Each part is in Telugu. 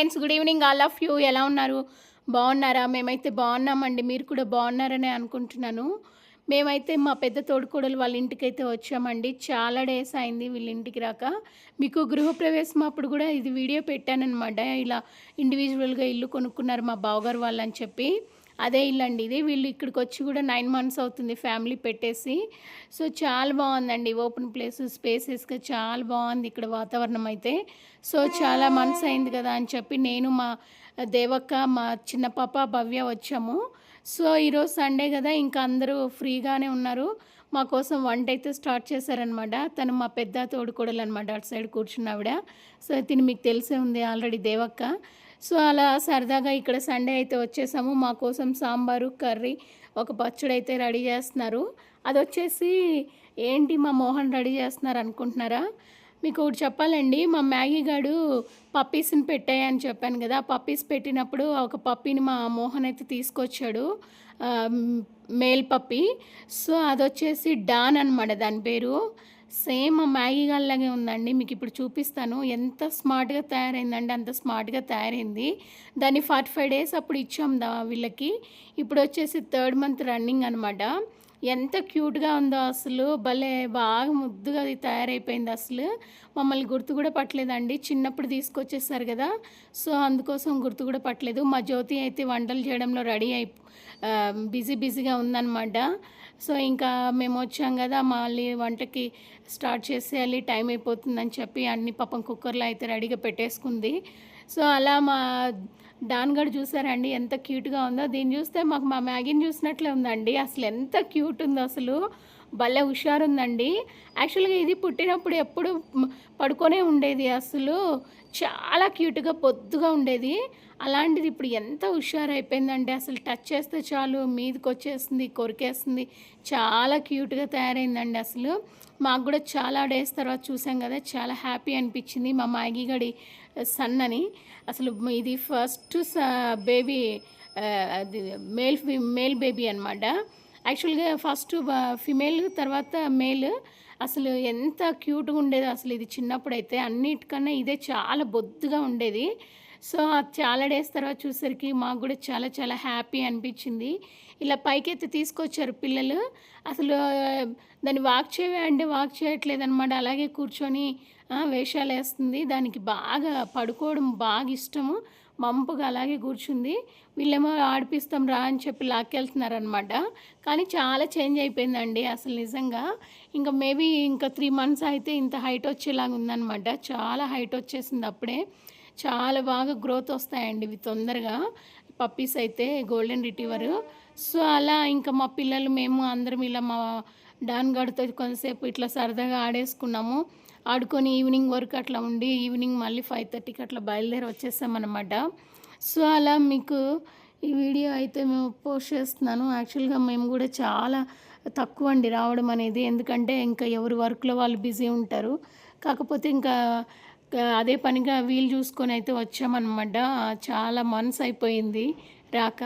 Friends good evening all of you ఎలా ఉన్నారు? బాగున్నారా? మేమైతే బాగున్నామండి. మీరు కూడా బాగున్నారని అనుకుంటున్నాను. మేమైతే మా పెద్ద తోడుకోడలు వాళ్ళ ఇంటికైతే వచ్చామండి. చాలా డేస్ అయింది వీళ్ళ ఇంటికి రాక. మీకు గృహప్రవేశం అప్పుడు కూడా ఇది వీడియో పెట్టానన్నమాట. ఇలా ఇండివిజువల్గా ఇల్లు కొనుక్కున్నారు మా బావగారు వాళ్ళని చెప్పి. అదే ఇల్లు అండి ఇది. వీళ్ళు ఇక్కడికి వచ్చి కూడా నైన్ మంత్స్ అవుతుంది ఫ్యామిలీ పెట్టేసి. సో చాలా బాగుందండి. ఓపెన్ ప్లేస్ స్పేసెస్గా చాలా బాగుంది ఇక్కడ వాతావరణం అయితే. సో చాలా మంత్స్ అయింది కదా అని చెప్పి నేను మా దేవక్క మా చిన్న పాప భవ్య వచ్చాము. సో ఈరోజు సండే కదా ఇంకా అందరూ ఫ్రీగానే ఉన్నారు. మా కోసం వంట అయితే స్టార్ట్ చేశారనమాట తను మా పెద్ద తోడుకోడలు అనమాట అటు సైడ్ కూర్చున్నావిడ సో తిని మీకు తెలిసే ఉంది ఆల్రెడీ దేవక్క. సో అలా సరదాగా ఇక్కడ సండే అయితే వచ్చేసాము. మా కోసం సాంబారు కర్రీ ఒక పచ్చడి అయితే రెడీ చేస్తున్నారు. అది వచ్చేసి ఏంటి మా మోహన్ రెడీ చేస్తున్నారు అనుకుంటున్నారా? మీకు ఒకటి చెప్పాలండి. మా మ్యాగీ గాడు పప్పీస్ని పెట్టాయని చెప్పాను కదా. పప్పీస్ పెట్టినప్పుడు ఒక పప్పీని మా మోహన్ అయితే తీసుకొచ్చాడు. Male puppy. సో అది వచ్చేసి డాన్ అనమాట దాని పేరు. సేమ్ మ్యాగీ గల్లాగే ఉందండి. మీకు ఇప్పుడు చూపిస్తాను. ఎంత స్మార్ట్గా తయారైందండి. అంత స్మార్ట్గా తయారైంది. దాన్ని ఫార్టీ ఫైవ్ డేస్ అప్పుడు ఇచ్చాం దా వీళ్ళకి. ఇప్పుడు వచ్చేసి థర్డ్ మంత్ రన్నింగ్ అనమాట ఎంత క్యూట్గా ఉందో అసలు. భలే బాగా ముద్దుగా అది తయారైపోయింది అసలు. మమ్మల్ని గుర్తు కూడా పట్టలేదండి. చిన్నప్పుడు తీసుకొచ్చేసారు కదా. సో అందుకోసం గుర్తు కూడా పట్టలేదు. మా జ్యోతి అయితే వంటలు చేయడంలో రెడీ అయి బిజీ బిజీగా ఉందన్నమాట. సో ఇంకా మేము వచ్చాం కదా. మళ్ళీ వంటకి స్టార్ట్ చేసేయాలి. టైం అయిపోతుందని చెప్పి అన్ని పాపం కుక్కర్లో అయితే రెడీగా పెట్టేసుకుంది. సో అలా మా డాన్ గడ్ చూసారండి ఎంత క్యూట్గా ఉందో. దీన్ని చూస్తే మాకు మా మ్యాగీని చూసినట్లే ఉందండి. అసలు ఎంత క్యూట్ ఉందో అసలు. భలే హుషారు ఉందండి. యాక్చువల్గా ఇది పుట్టినప్పుడు ఎప్పుడు పడుకొనే ఉండేది అసలు. చాలా క్యూట్గా పొద్దుగా ఉండేది. అలాంటిది ఇప్పుడు ఎంత హుషారు అయిపోయిందంటే అసలు టచ్ చేస్తే చాలు మీదకి వచ్చేస్తుంది కొరికేస్తుంది. చాలా క్యూట్గా తయారైందండి అసలు. మాకు కూడా చాలా డేస్ తర్వాత చూసాం కదా చాలా హ్యాపీ అనిపించింది. మా మ్యాగీ గడి సన్ అని అసలు ఇది ఫస్ట్ బేబీ అది మేల్ మేల్ బేబీ అనమాట యాక్చువల్గా ఫస్ట్ ఫిమేల్ తర్వాత మేల్. అసలు ఎంత క్యూట్గా ఉండేది అసలు ఇది చిన్నప్పుడు అయితే అన్నిటికన్నా ఇదే చాలా బొద్దుగా ఉండేది. సో అది చాలా డేస్ తర్వాత చూసరికి మాకు కూడా చాలా చాలా హ్యాపీ అనిపించింది. ఇలా పైకెత్తి తీసుకొచ్చారు పిల్లలు. అసలు దాన్ని వాక్ చేయవే అంటే వాక్ చేయట్లేదు అనమాట అలాగే కూర్చొని వేషాలు వేస్తుంది. దానికి బాగా పడుకోవడం బాగా ఇష్టము. మంపుగా అలాగే కూర్చుంది. వీళ్ళేమో ఆడిపిస్తాం రా అని చెప్పి లాక్కెళ్తున్నారనమాట కానీ చాలా చేంజ్ అయిపోయిందండి అసలు నిజంగా. ఇంకా మేబీ ఇంకా త్రీ మంత్స్ అయితే ఇంత హైట్ వచ్చేలాగా ఉందన్నమాట. చాలా హైట్ వచ్చేసింది అప్పుడే. చాలా బాగా గ్రోత్ వస్తాయండి ఇవి తొందరగా. పప్పీస్ అయితే గోల్డెన్ రిటీవర్ సో అలా ఇంకా మా పిల్లలు మేము అందరం ఇలా మా డాన్ గడితో కొంతసేపు ఇట్లా సరదాగా ఆడేసుకున్నాము. ఆడుకొని ఈవినింగ్ వరకు అట్లా ఉండి ఈవినింగ్ మళ్ళీ ఫైవ్ థర్టీకి అట్లా బయలుదేరి వచ్చేసామన్నమాట. సో అలా మీకు ఈ వీడియో అయితే మేము పోస్ట్ చేస్తున్నాను. యాక్చువల్గా మేము కూడా చాలా తక్కువ అండి రావడం అనేది. ఎందుకంటే ఇంకా ఎవరు వర్క్లో వాళ్ళు బిజీ ఉంటారు. కాకపోతే ఇంకా అదే పనిగా వీలు చూసుకొని అయితే వచ్చామన్నమాట. చాలా మనసు అయిపోయింది రాక.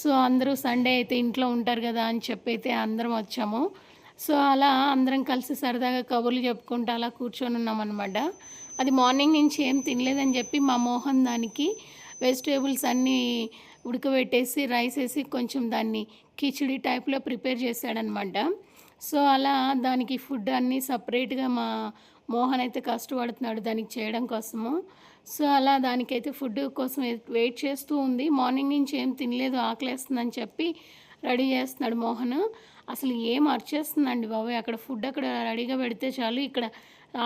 సో అందరూ సండే అయితే ఇంట్లో ఉంటారు కదా అని చెప్పి అయితే అందరం వచ్చాము. సో అలా అందరం కలిసి సరదాగా కబుర్లు చెప్పుకుంటూ అలా కూర్చొని ఉన్నామన్నమాట. అది మార్నింగ్ నుంచి ఏం తినలేదని చెప్పి మా మోహన్ దానికి వెజిటేబుల్స్ అన్నీ ఉడకబెట్టేసి రైస్ వేసి కొంచెం దాన్ని కిచిడి టైప్లో ప్రిపేర్ చేశాడనమాట సో అలా దానికి ఫుడ్ అన్నీ సపరేట్గా మా మోహన్ అయితే కష్టపడుతున్నాడు దానికి చేయడం కోసము. సో అలా దానికైతే ఫుడ్ కోసం వెయిట్ చేస్తూ ఉంది. మార్నింగ్ నుంచి ఏం తినలేదు ఆకలేస్తుందని చెప్పి రెడీ చేస్తున్నాడు మోహన్. అసలు ఏం అరిచేస్తుందండి బాబాయ్ అక్కడ ఫుడ్ అక్కడ రెడీగా పెడితే చాలు ఇక్కడ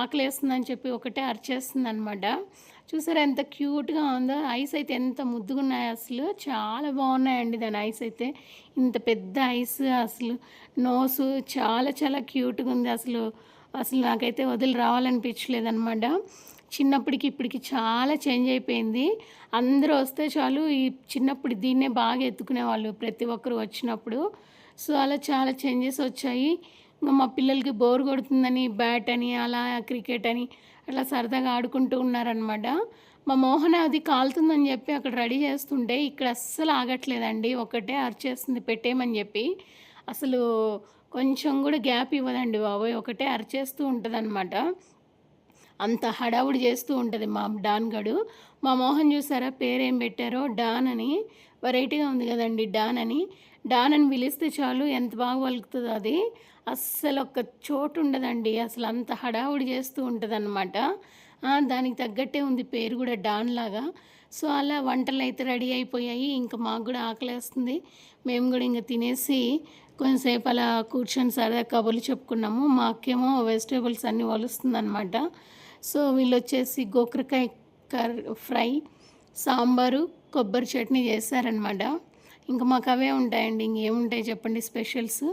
ఆకలేస్తుందని చెప్పి ఒకటే అరిచేస్తుంది అనమాట చూసారా ఎంత క్యూట్గా ఉందో? ఐస్ అయితే ఎంత ముద్దుగా ఉన్నాయి అసలు. చాలా బాగున్నాయండి దాని ఐస్ అయితే. ఇంత పెద్ద ఐస్ అసలు. నోసు చాలా చాలా క్యూట్గా ఉంది అసలు. అసలు నాకైతే వదిలి రావాలనిపించలేదన్నమాట. చిన్నప్పటికి ఇప్పటికి చాలా చేంజ్ అయిపోయింది. అందరూ వస్తే చాలు ఈ చిన్నప్పుడు దీన్నే బాగా ఎత్తుకునేవాళ్ళు ప్రతి ఒక్కరు వచ్చినప్పుడు. సో అలా చాలా చేంజెస్ వచ్చాయి. ఇంకా మా పిల్లలకి బోర్ కొడుతుందని బ్యాట్ అని అలా క్రికెట్ అని అట్లా సరదాగా ఆడుకుంటూ ఉన్నారనమాట మా మోహన అది కాలుతుందని చెప్పి అక్కడ రెడీ చేస్తుంటే ఇక్కడ అస్సలు ఆగట్లేదండి. ఒకటే అరిచేస్తుంది పెట్టేయమని చెప్పి. అసలు కొంచెం కూడా గ్యాప్ ఇవ్వదండి బాబోయ్ ఒకటే అరిచేస్తూ ఉంటుంది అంత హడావుడి చేస్తూ ఉంటుంది మా డాన్ గడు. మా మోహన్ చూసారా? పేరేం పెట్టారో? డాన్ అని. వెరైటీగా ఉంది కదండి డాన్ అని. డాన్ అని పిలిస్తే చాలు ఎంత బాగా వలుకుతుందో అది. అస్సలు ఒక్క చోటు ఉండదండి. అసలు అంత హడావుడి చేస్తూ ఉంటుంది అనమాట దానికి తగ్గట్టే ఉంది పేరు కూడా డాన్ లాగా. సో అలా వంటలు అయితే రెడీ అయిపోయాయి. ఇంకా మాకు కూడా ఆకలేస్తుంది మేము కూడా ఇంకా తినేసి కొంచెంసేపు అలా కూర్చొని సరదా కబుర్లు చెప్పుకున్నాము. మాకేమో వెజిటేబుల్స్ అన్నీ వలుస్తుందన్నమాట. సో వీళ్ళు వచ్చేసి గోకరకాయ కర్ ఫ్రై సాంబారు కొబ్బరి చట్నీ చేశారనమాట ఇంకా మాకు అవే ఉంటాయండి ఇంకేముంటాయి చెప్పండి స్పెషల్స్.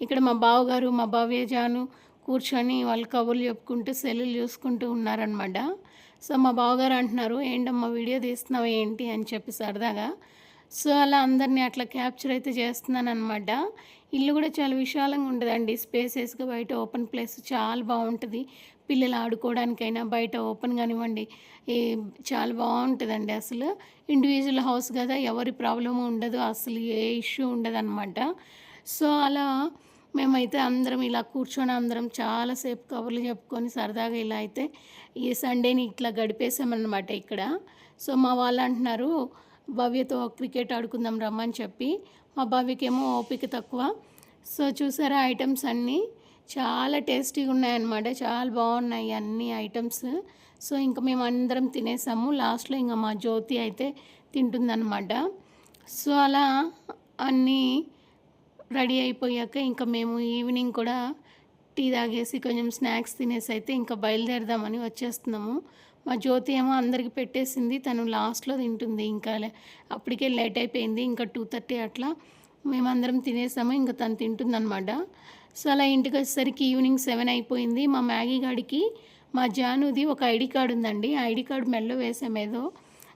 ఇక్కడ మా బావగారు మా భవ్యజాను కూర్చొని వాళ్ళు కబుర్లు చెప్పుకుంటూ సెల్లులు చూసుకుంటూ ఉన్నారనమాట సో మా బావగారు అంటున్నారు ఏంటమ్మా వీడియో తీస్తున్నావు ఏంటి? అని చెప్పి సరదాగా. సో అలా అందరినీ అట్లా క్యాప్చర్ అయితే చేస్తున్నాను అనమాట ఇల్లు కూడా చాలా విశాలంగా ఉంటుందండి స్పేసెస్గా బయట ఓపెన్ ప్లేస్ చాలా బాగుంటుంది. పిల్లలు ఆడుకోవడానికైనా బయట ఓపెన్ కానివ్వండి ఈ చాలా బాగుంటుందండి అసలు. ఇండివిజువల్ హౌస్ కదా ఎవరి ప్రాబ్లము ఉండదు అసలు ఏ ఇష్యూ ఉండదు అనమాట సో అలా మేమైతే అందరం ఇలా కూర్చొని అందరం చాలాసేపు కబుర్లు చెప్పుకొని సరదాగా ఇలా అయితే ఈ సండేని ఇట్లా గడిపేసామన్నమాట ఇక్కడ. సో మా వాళ్ళు అంటున్నారు భవ్యతో క్రికెట్ ఆడుకుందాం రమ్మని చెప్పి. మా భవ్యకేమో ఓపిక తక్కువ. సో చూసారా ఐటమ్స్ అన్నీ? చాలా టేస్టీగా ఉన్నాయన్నమాట. చాలా బాగున్నాయి అన్ని ఐటమ్స్. సో ఇంకా మేము అందరం తినేసాము. లాస్ట్లో ఇంకా మా జ్యోతి అయితే తింటుందన్నమాట. సో అలా అన్నీ రెడీ అయిపోయాక ఇంకా మేము ఈవినింగ్ కూడా టీ తాగేసి కొంచెం స్నాక్స్ తినేసి అయితే ఇంకా బయలుదేరదామని వచ్చేస్తున్నాము. మా జ్యోతి ఏమో అందరికి పెట్టేసింది. తను లాస్ట్లో తింటుంది. ఇంకా అప్పటికే లేట్ అయిపోయింది. ఇంకా టూ థర్టీ అట్లా మేమందరం తినేసాము. ఇంకా తను తింటుందన్నమాట. సో అలా ఇంటికి వచ్చేసరికి ఈవినింగ్ సెవెన్ అయిపోయింది. మా మ్యాగీ గాడికి మా జానుది ఒక ఐడి కార్డు ఉందండి. ఆ ఐడి కార్డు మెల్లో వేసామేదో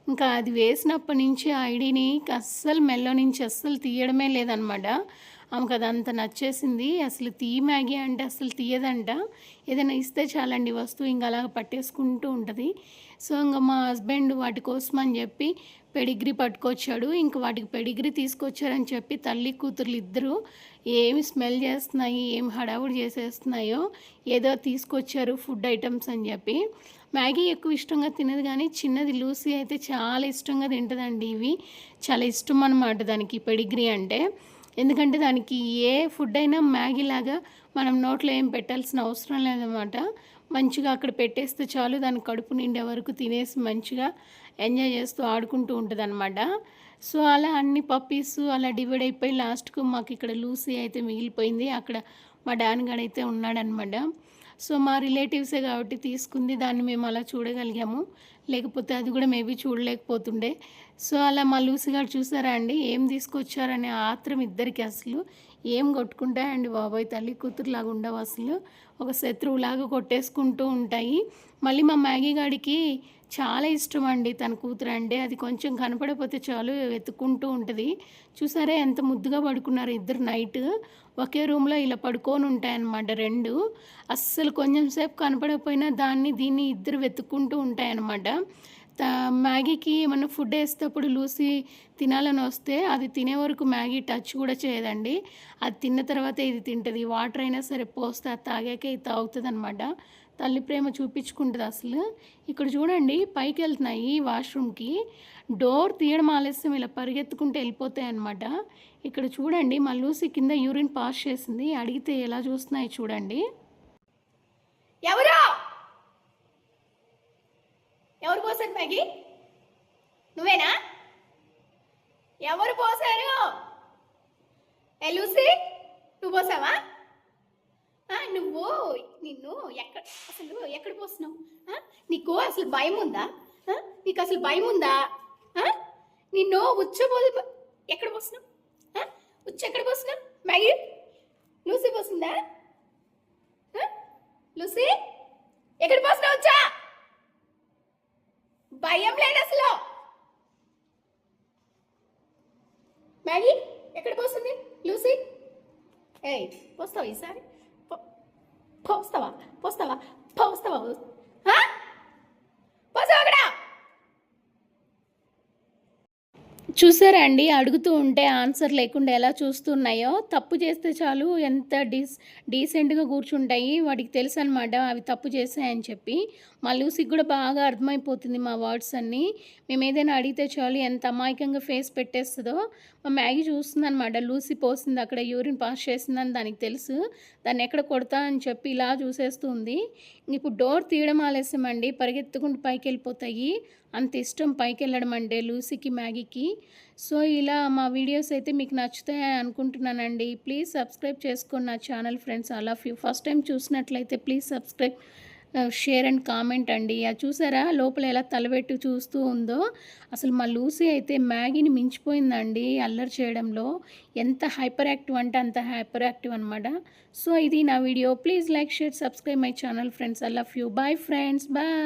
ఇంకా అది వేసినప్పటి నుంచి ఆ ఐడిని అస్సలు మెల్లో నుంచి అస్సలు తీయడమే లేదనమాట. ఆమెకు అదంత నచ్చేసింది. అసలు తీ మ్యాగీ అంటే అసలు తీయదంట. ఏదైనా ఇస్తే చాలండి వస్తువు ఇంకా అలాగ పట్టేసుకుంటూ ఉంటుంది. సో ఇంకా మా హస్బెండ్ వాటి కోసం అని చెప్పి పెడిగ్రీ పట్టుకొచ్చాడు. ఇంకా వాటికి పెడిగ్రీ తీసుకొచ్చారని చెప్పి తల్లి కూతుర్లు ఇద్దరు ఏమి స్మెల్ చేస్తున్నాయి ఏం హడావుడి చేసేస్తున్నాయో ఏదో తీసుకొచ్చారు ఫుడ్ ఐటమ్స్ అని చెప్పి. మ్యాగీ ఎక్కువ ఇష్టంగా తినదు కానీ చిన్నది లూసీ అయితే చాలా ఇష్టంగా తింటుందండి ఇవి. చాలా ఇష్టం అన్నమాట దానికి పెడిగ్రీ అంటే. ఎందుకంటే దానికి ఏ ఫుడ్ అయినా మ్యాగీ లాగా మనం నోట్లో ఏం పెట్టాల్సిన అవసరం లేదన్నమాట. మంచిగా అక్కడ పెట్టేస్తే చాలు దాని కడుపు నిండే వరకు తినేసి మంచిగా ఎంజాయ్ చేస్తూ ఆడుకుంటూ ఉంటుంది అనమాట సో అలా అన్ని పప్పీస్ అలా డివైడ్ అయిపోయి లాస్ట్కు మాకు ఇక్కడ లూసీ అయితే మిగిలిపోయింది. అక్కడ మా డాన్ గడ్ అయితే ఉన్నాడనమాట సో మా రిలేటివ్సే కాబట్టి తీసుకుంది దాన్ని మేము అలా చూడగలిగాము. లేకపోతే అది కూడా మేబీ చూడలేకపోతుండే. సో అలా మా లూసి గారు చూసారా అండి? ఏం తీసుకొచ్చారనే ఆత్రం ఇద్దరికి అసలు. ఏం కొట్టుకుంటాయండి బాబాయ్ తల్లి కూతురులాగా ఉండవు అసలు. ఒక శత్రువులాగా కొట్టేసుకుంటూ ఉంటాయి. మళ్ళీ మా మ్యాగీ గాడికి చాలా ఇష్టం అండి తన కూతురు అంటే. అది కొంచెం కనపడపోతే చాలు వెతుక్కుంటూ ఉంటుంది. చూసారా ఎంత ముద్దుగా పడుకున్నారు ఇద్దరు నైట్. ఒకే రూమ్లో ఇలా పడుకొని ఉంటాయన్నమాట రెండు. అస్సలు కొంచెం సేపు కనపడకపోయినా దాన్ని దీన్ని ఇద్దరు వెతుక్కుంటూ ఉంటాయన్నమాట. మ్యాగీకి ఏమన్నా ఫుడ్ వేసేటప్పుడు లూసి తినాలని వస్తే అది తినే వరకు మ్యాగీ టచ్ కూడా చేయదండి. అది తిన్న తర్వాత ఇది తింటుంది. వాటర్ అయినా సరే పోస్తే అది తాగాక ఇది తాగుతుంది అనమాట తల్లి ప్రేమ చూపించుకుంటుంది అసలు. ఇక్కడ చూడండి పైకి వెళ్తున్నాయి వాష్రూమ్కి. డోర్ తీయడం ఆలస్యం ఇలా పరిగెత్తుకుంటూ వెళ్ళిపోతాయి అనమాట ఇక్కడ చూడండి మా లూసి కింద యూరిన్ పాస్ చేసింది. అడిగితే ఎలా చూస్తున్నాయి చూడండి. ఎవరో? ఎవరు పోసారు మ్యాగీ నువ్వేనా ఎవరు పోసారు ఏ నువ్వు పోసావా ఆ, నువ్వు నిన్ను ఎక్కడ అసలు ఎక్కడ పోస్తున్నావు ఆ? నీకు అసలు భయం ఉందా ఆ? నీకు అసలు భయం ఉందా ఆ? నిన్ను ఉచ్చబోదు ఎక్కడ పోస్తున్నావు ఆ? ఎక్కడ పోస్తున్నావు మ్యాగీ లూసీ పోసిందా ఆ? లూసీ ఎక్కడ పోస్తున్నావు వచ్చా భయం లేదు అసలు మ్యాగీ ఎక్కడ పోస్తుంది లూసీ? ఏయ్ పోస్తావా ఈసారి? పో- పోస్తావా? పోస్తావా ఆ? పోస్తావా అక్కడ చూసారా అండి అడుగుతూ ఉంటే ఆన్సర్ లేకుండా ఎలా చూస్తున్నాయో. తప్పు చేస్తే చాలు ఎంత డీస్ డీసెంట్గా కూర్చుంటాయి వాడికి తెలుసు అనమాట అవి తప్పు చేశాయని చెప్పి. మా లూసికి కూడా బాగా అర్థమైపోతుంది మా వర్డ్స్ అన్నీ. మేము ఏదైనా అడిగితే చాలు ఎంత అమాయకంగా ఫేస్ పెట్టేస్తుందో. మా మ్యాగీ చూస్తుందనమాట లూసి పోసింది అక్కడ యూరిన్ పాస్ చేసిందని దానికి తెలుసు. దాన్ని ఎక్కడ కొడతా అని చెప్పి ఇలా చూసేస్తుంది. ఇప్పుడు డోర్ తీయడం ఆలస్యమండి పరిగెత్తుకుంటూ పైకి వెళ్ళిపోతాయి అంత ఇష్టం పైకి వెళ్ళడం అంటే లూసీకి మ్యాగీకి. సో ఇలా మా వీడియోస్ అయితే మీకు నచ్చుతాయని అనుకుంటున్నానండి. ప్లీజ్ సబ్స్క్రైబ్ చేసుకోండి నా ఛానల్ ఫ్రెండ్స్ అలా ఫ్యూ ఫస్ట్ టైం చూసినట్లయితే please subscribe share and comment అండి. అది చూసారా లోపల ఎలా తలబెట్టి చూస్తూ ఉందో? అసలు మా లూసీ అయితే మ్యాగీని మించిపోయిందండి అల్లరి చేయడంలో. ఎంత హైపర్ యాక్టివ్ అంటే అంత హైపర్ యాక్టివ్ అనమాట సో ఇది నా video. Please like share subscribe my channel friends. I love you bye friends. Bye